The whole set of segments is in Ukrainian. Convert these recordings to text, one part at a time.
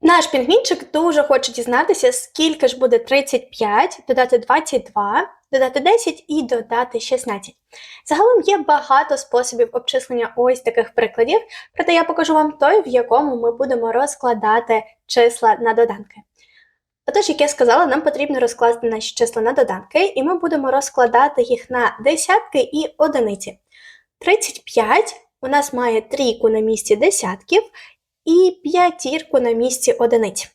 Наш пінгвінчик дуже хоче дізнатися, скільки ж буде 35, додати 22, додати 10 і додати 16. Загалом є багато способів обчислення ось таких прикладів, проте я покажу вам той, в якому ми будемо розкладати числа на доданки. Отож, як я сказала, нам потрібно розкласти наші числа на доданки, і ми будемо розкладати їх на десятки і одиниці. 35 у нас має трійку на місці десятків і п'ятірку на місці одиниць.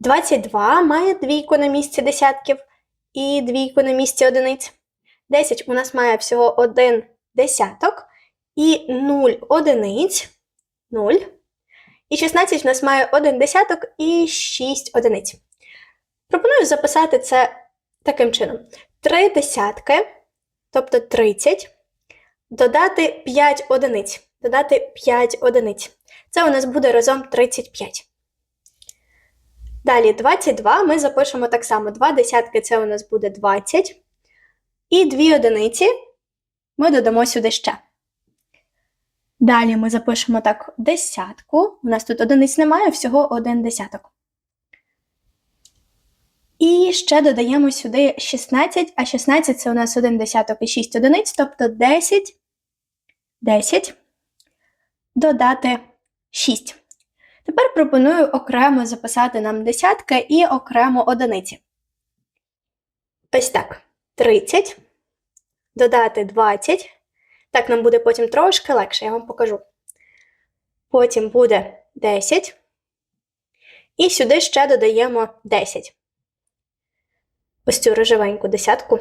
22 має двійку на місці десятків і двійку на місці одиниць. 10 у нас має всього один десяток і 0 одиниць. 0. І 16 у нас має один десяток і 6 одиниць. Пропоную записати це таким чином: 3 десятки, тобто 30, додати 5 одиниць. Додати 5 одиниць. Це у нас буде разом 35. Далі 22 ми запишемо так само. 2 десятки це у нас буде 20. І 2 одиниці ми додамо сюди ще. Далі ми запишемо так десятку. У нас тут одиниць немає, всього один десяток. І ще додаємо сюди 16, а 16 це у нас 1 десяток і 6 одиниць, тобто 10, 10, додати 6. Тепер пропоную окремо записати нам десятки і окремо одиниці. Ось так. 30, додати 20. Так нам буде потім трошки легше, я вам покажу. Потім буде 10. І сюди ще додаємо 10. Ось цю рожевеньку десятку.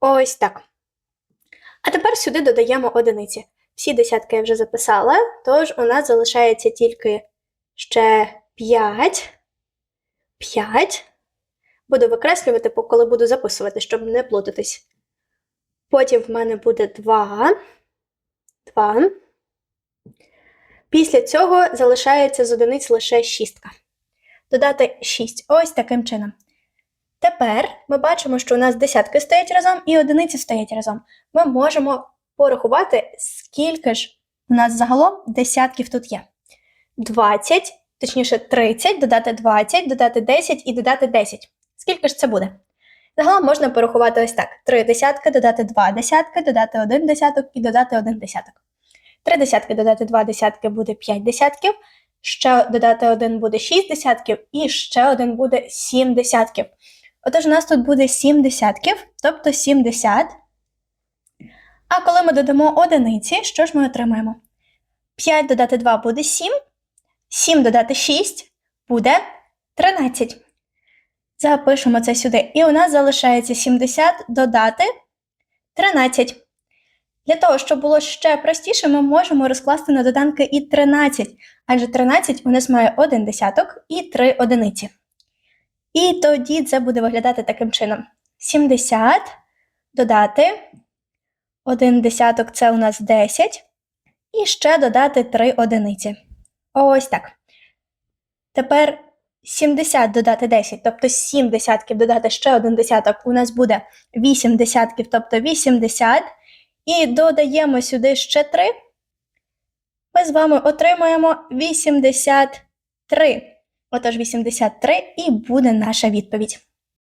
Ось так. А тепер сюди додаємо одиниці. Всі десятки я вже записала, тож у нас залишається тільки ще 5. 5. Буду викреслювати, коли буду записувати, щоб не плутатись. Потім в мене буде 2. 2. Після цього залишається з одиниць лише шістка. Додати 6. Ось таким чином. Тепер ми бачимо, що у нас десятки стоять разом і одиниці стоять разом. Ми можемо порахувати, скільки ж у нас загалом десятків тут є. 20, точніше 30, додати 20, додати 10 і додати 10. Скільки ж це буде? Загалом можна порахувати ось так: 3 десятки, додати 2 десятки, додати 1 десяток і додати 1 десяток. 3 десятки додати 2 десятки буде 5 десятків, ще додати 1 буде 6 десятків, і ще один буде 7 десятків. Отож, у нас тут буде 7 десятків, тобто 70. А коли ми додамо одиниці, що ж ми отримаємо? 5 додати 2 буде 7, 7 додати 6 буде 13. Запишемо це сюди. І у нас залишається 70 додати 13. Для того, щоб було ще простіше, ми можемо розкласти на доданки і 13, адже 13 у нас має 1 десяток і 3 одиниці. І тоді це буде виглядати таким чином: 70 додати 1 десяток це у нас 10, і ще додати 3 одиниці. Ось так. Тепер 70 додати 10, тобто 7 десятків додати ще 1 десяток, у нас буде 8 десятків, тобто 80. І додаємо сюди ще 3. Ми з вами отримаємо 83. Отож, 83 і буде наша відповідь.